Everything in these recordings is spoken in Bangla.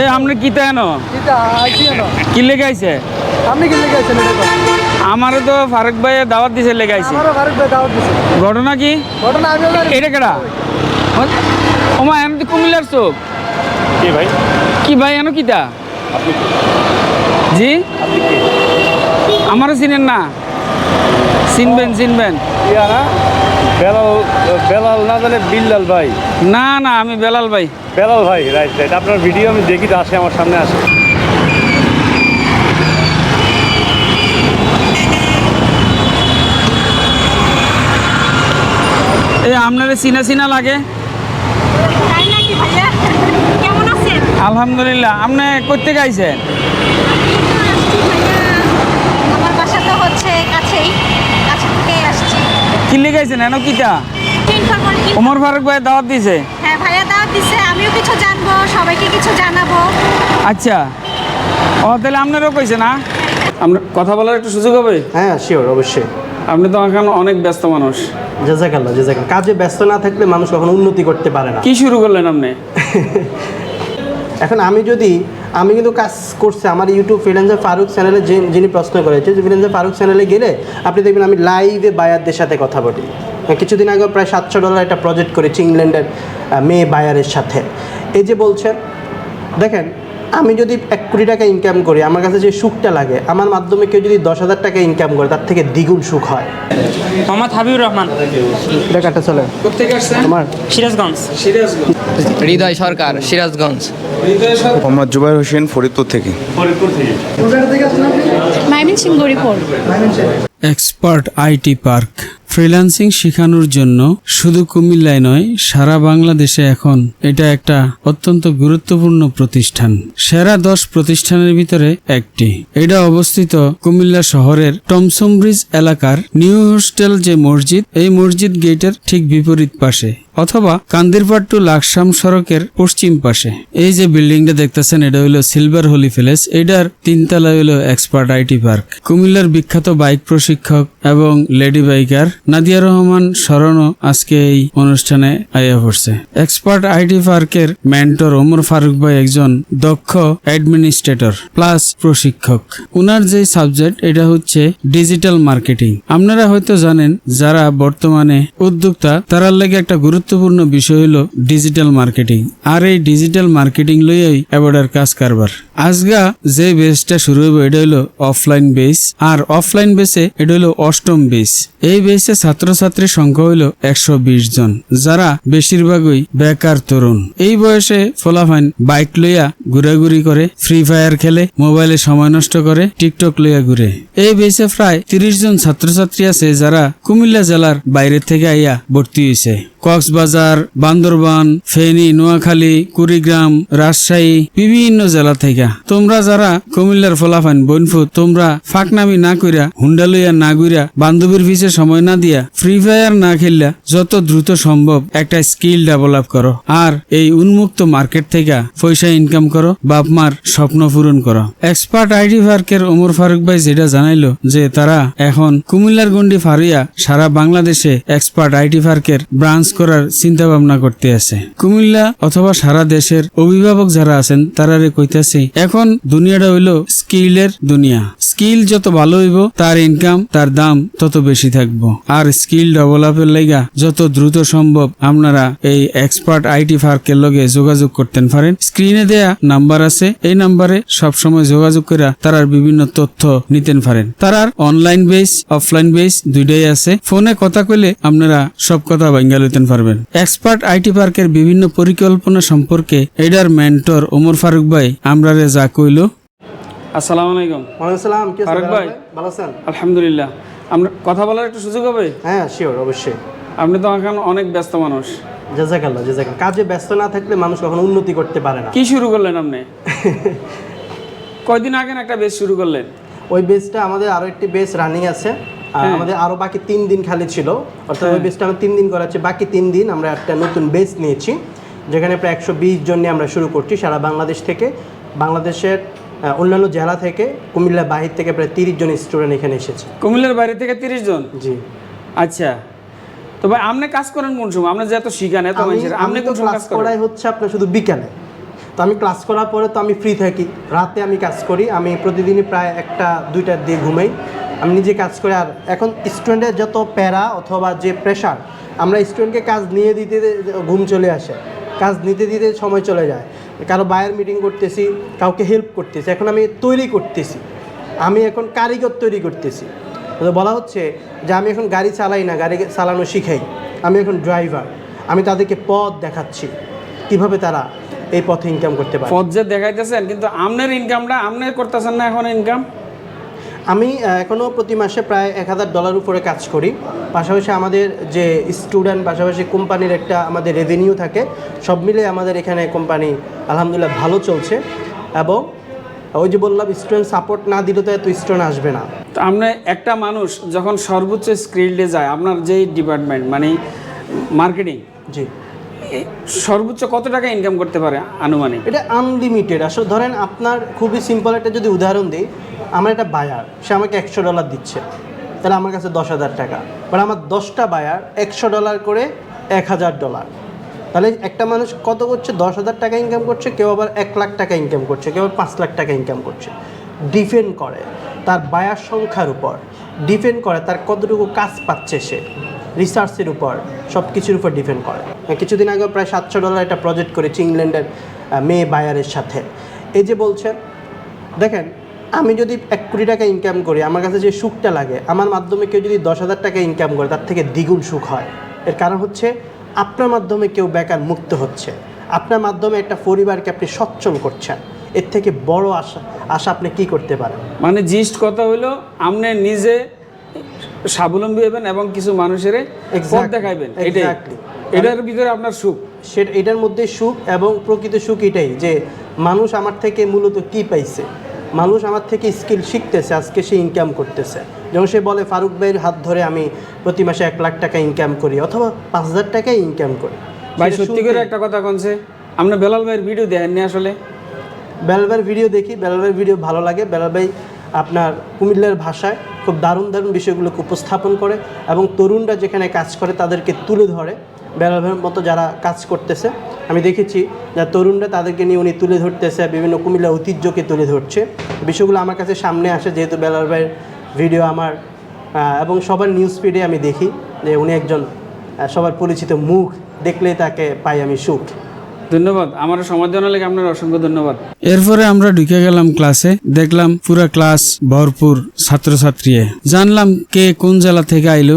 এ আপনি কি তেন এটা আইছি কেন কি লেগে আইছে আপনি কি লেগে? আমারও তো ফারুক ভাই দাওয়াত দিছে লেগে আইছে আমারও ফারুক ভাই দাওয়াত দিছে। ঘটনা কি? ঘটনা এটা কেডা? ওমা এমন তো কুমিল্লার চোখ। কে ভাই? কি ভাই এনো কিতা আপনি জি? আপনি কে? আমারও চিনেন না? চিনবেন চিনবেন। ইয়া না? বেলাল বেলাল না জানে বিল্লাল ভাই। না না আমি বেলাল ভাই। বেলাল ভাই রাইট রাইট আপনার ভিডিও আমি দেখি তো আসে আমার সামনে আসে। এই আপনার চিনা চিনা লাগে? তাই নাকি ভাইয়া? কেমন আছেন? আলহামদুলিল্লাহ। আপনি করতে গাইছেন আসছি ভাইয়া আমার বাসা তো হচ্ছে কাছেই কাছে থেকেই আসছি কি লেগাইছেন এনো কিতা ইনফরমাল ওমর ফারুক ভাই দাওয়াত দিছে? হ্যাঁ ভাইয়া দাওয়াত দিচ্ছে আমিও কিছু জানব সবাইকে কিছু জানাব। আচ্ছা। ও তাহলে আপনারও কইছে না? আপনার কথা বলার একটু সুযোগ হবে? হ্যাঁ শিওর অবশ্যই। আপনি তো এখন অনেক ব্যস্ত মানুষ। জাজাকাল্লাহ জাজাকাল্লাহ। কাজে ব্যস্ত না থাকলে মানুষ কখনো উন্নতি করতে পারে না। কি শুরু করলেন আপনি? এখন আমি যদি আমি কিন্তু কাজ করছি, আমার ইউটিউব ফ্রিল্যান্সার ফারুক চ্যানেলে যিনি প্রশ্ন করেছে, যে ফ্রিল্যান্সার ফারুক চ্যানেলে গেলে আপনি দেখবেন আমি লাইভে বায়ারদের সাথে কথা বলি। কিছুদিন আগে প্রায় সাতশো ডলার একটা প্রজেক্ট করেছি ইংল্যান্ডের মেয়ে বায়ারের সাথে। এই যে বলছেন, দেখেন আমি যদি এক কোটি টাকা ইনকাম করি আমার কাছে যে সুখটা লাগে আমার মাধ্যমে কেউ যদি দশ হাজার টাকা ইনকাম করে তার থেকে দ্বিগুণ সুখ হয়। মোহাম্মদ হাবিবুর রহমান। এটা কাটা চলে। তোমার? সিরাজগঞ্জ। সিরাজগঞ্জ। হৃদয় সরকার সিরাজগঞ্জ। মোহাম্মদ জুবাইর হোসেন ফরিদপুর থেকে। ফরিদপুর থেকে। এক্সপার্ট আইটি পার্ক ফ্রিল্যান্সিং শেখানোর জন্য শুধু কুমিল্লায় নয়, সারা বাংলাদেশে এখন এটা একটা অত্যন্ত গুরুত্বপূর্ণ প্রতিষ্ঠান। সেরা দশ প্রতিষ্ঠানের ভিতরে একটি। এটা অবস্থিত কুমিল্লা শহরের টমসম ব্রিজ এলাকার নিউ হোস্টেল যে মসজিদ, এই মসজিদ গেটের ঠিক বিপরীত পাশে। অথবা কান্দিরপাট টু লাকসাম সড়কের পশ্চিম পাশে। এই যে বিল্ডিংটা দেখতেছেন, এটা হলো সিলভার হোলি প্যালেস এটার তিনতলা হলো এক্সপার্ট আইটি পার্ক। কুমিল্লার বিখ্যাত বাইক প্রশিক্ষক এবং লেডি বাইকার নাদিয়া রহমান স্মরণও আজকে এই অনুষ্ঠানে আইয়া পড়ছে। এক্সপার্ট আইটি পার্কের মেন্টর ওমর ফারুক ভাই একজন দক্ষ অ্যাডমিনিস্ট্রেটর প্লাস প্রশিক্ষক। উনার যে সাবজেক্ট, এটা হচ্ছে ডিজিটাল মার্কেটিং। আপনারা হয়তো জানেন, যারা বর্তমানে উদ্যোক্তা, তারার লাগে একটা গুরুত্বপূর্ণ বিষয় হলো ডিজিটাল মার্কেটিং আর এই ডিজিটাল মার্কেটিং লইয়াই এবারের কাজ কারবার। আজগা যে বেসটা শুরু হইব, এটা হলো অফলাইন বেস আর অফলাইন বেসে এটা হলো অষ্টম বেস এই বেসে ছাত্রছাত্রীর সংখ্যা হইল একশো বিশ জন, যারা বেশিরভাগই বেকার তরুণ। এই বয়সে ফলাফাইন বাইক লইয়া ঘুরাঘুরি করে ফ্রি ফায়ার খেলে মোবাইলে সময় নষ্ট করে টিকটক লইয়া ঘুরে। এই বেসে প্রায় তিরিশ জন ছাত্রছাত্রী আছে, যারা কুমিল্লা জেলার বাইরে থেকে আইয়া ভর্তি হয়েছে কক্সবাজার, বান্দরবান, ফেনী, নোয়াখালী, কুড়িগ্রাম, রাজশাহী, বিভিন্ন জেলা থেকে। তোমরা যারা কুমিল্লার ফলাফান বনফু তোমরা ফাঁকনামি না কইরা, হুন্ডা লইয়া না ঘুরা বান্ধবীর পিছে সময় না দিয়া, ফ্রি ফায়ার না খেললা যত দ্রুত সম্ভব একটা স্কিল ডেভেলপ করো। আর এই উন্মুক্ত মার্কেট থেকে পয়সা ইনকাম করো, বাপ মার স্বপ্ন পূরণ করো। এক্সপার্ট আইডি পার্কের ওমর ফারুক ভাই যেটা জানাইলো যে তারা এখন কুমিল্লার গন্ডি ফারিয়া সারা বাংলাদেশে এক্সপার্ট আইটি পার্কের ব্রাঞ্চ করার চিন্তা ভাবনা করতে আছে। কুমিল্লা অথবা সারা দেশের অভিভাবক যারা আছেন তারা রে কইতাছে, এখন দুনিয়াটা হইল স্কিলের দুনিয়া। স্কিল যত ভালো হইব, তার ইনকাম তার দাম তত বেশি থাকব। আর স্কিল ডেভেলপের লাইগা যত দ্রুত সম্ভব আপনারা এই এক্সপার্ট আইটি পার্কের লগে যোগাযোগ করতেন পারেন। স্ক্রিনে দেয়া নাম্বার আছে, এই নাম্বারে সবসময় যোগাযোগ করে তারার বিভিন্ন তথ্য নিতেন পারেন। তারার অনলাইন বেস অফলাইন বেস দুইটাই আছে। ফোনে কথা কইলে আপনারা সব কথা বাঙ্গা লইতেন পারবেন। এক্সপার্ট আইটি পার্কের বিভিন্ন পরিকল্পনা সম্পর্কে এডার মেন্টর ওমর ফারুক ভাই আমরা যা কইলো আসসালামু আলাইকুম। ওয়ালাইকুম সালাম কি ফারুক ভাই। ভালো আছেন? আলহামদুলিল্লাহ। আমরা কথা বলার একটু সুযোগ হবে? হ্যাঁ শিওর অবশ্যই। আপনি তো এখন অনেক ব্যস্ত মানুষ। জাজাকাল্লাহ জাজাকাল্লাহ। কাজে ব্যস্ত না থাকলে মানুষ কখনো উন্নতি করতে পারে না। কি শুরু করলেন আপনি? কয়দিন আগে একটা বেশ শুরু করলেন? ওই বেসটা আমাদের আরও একটি বেস রানিং আছে। আর হ্যাঁ। আমাদের আরও বাকি তিন দিন খালি ছিল। অর্থাৎ ওই বেসটা আমরা তিন দিন করাচ্ছি। বাকি তিন দিন আমরা একটা নতুন বেস নিয়েছি। যেখানে প্রায় একশো বিশ জন নিয়ে আমরা শুরু করছি সারা বাংলাদেশ থেকে। বাংলাদেশের অন্যান্য জেলা থেকে কুমিল্লার বাহির থেকে প্রায় তিরিশ জন স্টুডেন্ট এখানে এসেছে। কুমিল্লার বাইরে থেকে তিরিশ জন? জি। আচ্ছা। তো ভাই আপনি কাজ করেন কোন সময়? আপনি যে এত শিখান এত মানুষের আপনি কোন সময় কাজ করেন? করাই হচ্ছে আপনার শুধু বিকালে। তো আমি ক্লাস করার পরে তো আমি ফ্রি থাকি। রাতে আমি কাজ করি। আমি প্রতিদিনই প্রায় একটা দুইটার দিয়ে ঘুমাই। আমি নিজে কাজ করি। আর এখন স্টুডেন্টের যত প্যারা অথবা যে প্রেশার আমরা স্টুডেন্টকে কাজ নিয়ে দিতে ঘুম চলে আসে। কাজ নিতে দিতে সময় চলে যায়। কারও বায়ার মিটিং করতেছি, কাউকে হেল্প করতেছি, এখন আমি তৈরি করতেছি। আমি এখন কারিগর তৈরি করতেছি। বলা হচ্ছে যে আমি এখন গাড়ি চালাই না, গাড়ি চালানো শিখাই। আমি এখন ড্রাইভার আমি তাদেরকে পথ দেখাচ্ছি, কীভাবে তারা এই পথে ইনকাম করতে পারে। পথ যে দেখাইতেছেন, কিন্তু আমনের ইনকামটা আমনের করতেছেন না এখন ইনকাম আমি এখনও প্রতি মাসে প্রায় এক হাজার ডলার উপরে কাজ করি। পাশাপাশি আমাদের যে স্টুডেন্ট পাশাপাশি কোম্পানির একটা আমাদের রেভিনিউ থাকে সব মিলে আমাদের এখানে কোম্পানি আলহামদুলিল্লাহ ভালো চলছে। এবং ওই যে বললাম স্টুডেন্ট সাপোর্ট না দিলে তো এত স্টুডেন্ট আসবে না। তো আপনি একটা মানুষ যখন সর্বোচ্চ স্কিল্ডে যায় আপনার যেই ডিপার্টমেন্ট মানে মার্কেটিং জি। সর্বোচ্চ কত টাকা ইনকাম করতে পারে আনুমানিক? এটা আনলিমিটেড আসলে ধরেন আপনার খুবই সিম্পল একটা যদি উদাহরণ দিই আমার একটা বায়ার সে আমাকে একশো ডলার দিচ্ছে। তাহলে আমার কাছে দশ হাজার টাকা। বাট আমার দশটা বায়ার একশো ডলার করে এক হাজার ডলার তাহলে একটা মানুষ কত করছে? দশ হাজার টাকা ইনকাম করছে, কেউ আবার এক লাখ টাকা ইনকাম করছে, কেউ আবার পাঁচ লাখ টাকা ইনকাম করছে। ডিপেন্ড করে তার বায়ার সংখ্যার উপর। ডিপেন্ড করে তার কতটুকু কাজ পাচ্ছে সে রিসার্চের উপর। সব কিছুর উপর ডিপেন্ড করে। কিছুদিন আগে প্রায় সাতশো ডলার একটা প্রজেক্ট করেছি ইংল্যান্ডের মেয়ে বায়ারের সাথে। এই যে বলছেন দেখেন আমি যদি এক কোটি টাকা ইনকাম করি আমার কাছে যে সুখটা লাগে আমার মাধ্যমে কেউ যদি দশ হাজার টাকা ইনকাম করে তার থেকে দ্বিগুণ সুখ হয়। এর কারণ হচ্ছে আপনার মাধ্যমে কেউ বেকার মুক্ত হচ্ছে। আপনার মাধ্যমে একটা পরিবারকে আপনি সচ্ছল করছেন। এর থেকে বড় আশা আশা আপনি কি করতে পারেন? মানে জিস্ট কথা হলো আপনি নিজে স্বাবলম্বী হবেন এবং কিছু মানুষের পথ Exactly, দেখাইবেন এটাই। এটার ভিতরে আপনার সুখ। সেটা এটার মধ্যে সুখ এবং প্রকৃত সুখ এটাই যে মানুষ আমার থেকে মূলত কি পাইছে? মানুষ আমার থেকে স্কিল শিখতেছে আজকে সে ইনকাম করতেছে। যেমন সে বলে ফারুক ভাইয়ের হাত ধরে আমি প্রতি মাসে এক লাখ টাকা ইনকাম করি অথবা পাঁচ হাজার টাকাই ইনকাম করি। ভাই সত্যি করে একটা কথা কনছে আপনি বেলাল ভাইয়ের ভিডিও দেখেননি আসলে। বেলালভাইয়ের ভিডিও দেখি। বেলালভাইয়ের ভিডিও ভালো লাগে। বেলাল ভাই আপনার কুমিল্লার ভাষায় খুব দারুণ দারুণ বিষয়গুলোকে উপস্থাপন করে এবং তরুণরা যেখানে কাজ করে তাদেরকে তুলে ধরে। বেলাল ভাইয়ের মতো যারা কাজ করতেছে আমি দেখেছি যারা তরুণরা তাদেরকে নিয়ে উনি তুলে ধরতেছে বিভিন্ন কুমিল্লা ঐতিহ্যকে তুলে ধরছে। বিষয়গুলো আমার কাছে সামনে আসে যেহেতু বেলার ভাইয়ের ভিডিও আমার এবং সবার নিউজ ফিডে আমি দেখি যে উনি একজন সবার পরিচিত মুখ দেখলেই তাকে পাই আমি সুখ। ধন্যবাদ। আমার সময় দেওয়ার লাগে আপনার অসংখ্য ধন্যবাদ। এরপরে আমরা ঢুকে গেলাম ক্লাসে দেখলাম পুরা ক্লাস ভরপুর ছাত্রছাত্রী জানলাম কে কোন জেলা থেকে আইলো।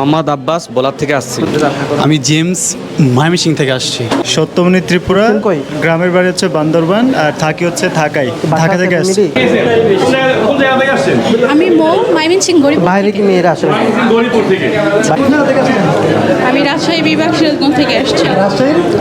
মোহাম্মদ আব্বাস বোলার থেকে আসছি। আমি জেমস ময়মনসিং থেকে আসছি। সত্যমণি ত্রিপুরা গ্রামের বাড়ি হচ্ছে বান্দরবান আর থাকি হচ্ছে ঢাকাই। ঢাকা থেকে আসছি। কোন জায়গা থেকে আসছেন? আমি মো মাইমিন সিং গরিব বাইরে কি মেয়েরা আসলে আমি রাজশাহী বিভাগ সিরাজগঞ্জ থেকে আসছি।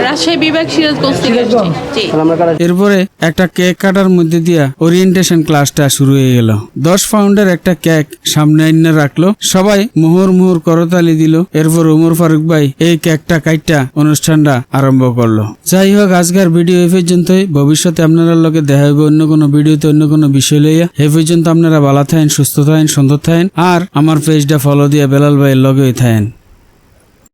রাজশাহী? বিভাগ সিরাজগঞ্জ থেকে আসছি জি। আমরা এরপরে একটা কেক কাটার মধ্যে দিয়া ওরিয়েন্টেশন ক্লাসটা শুরু হয়ে গেল। দশ পাউন্ডের একটা কেক সামনে এনে রাখল। সবাই মোহর মোহর করতালি দিল। এরপর ওমর ফারুক ভাই এই কেকটা কাইটটা অনুষ্ঠানটা আরম্ভ করল। যাই হোক আজকের ভিডিও এই পর্যন্তই। ভবিষ্যতে আপনারা লোকে দেখা হবে অন্য কোনো ভিডিওতে অন্য কোনো বিষয় লইয়া। এই পর্যন্ত আপনারা ভালো থাকেন সুস্থ থাকেন সুন্দর থাকেন আর আমার পেজটা ফলো দিয়ে বেলাল ভাইয়ের লগে থাকেন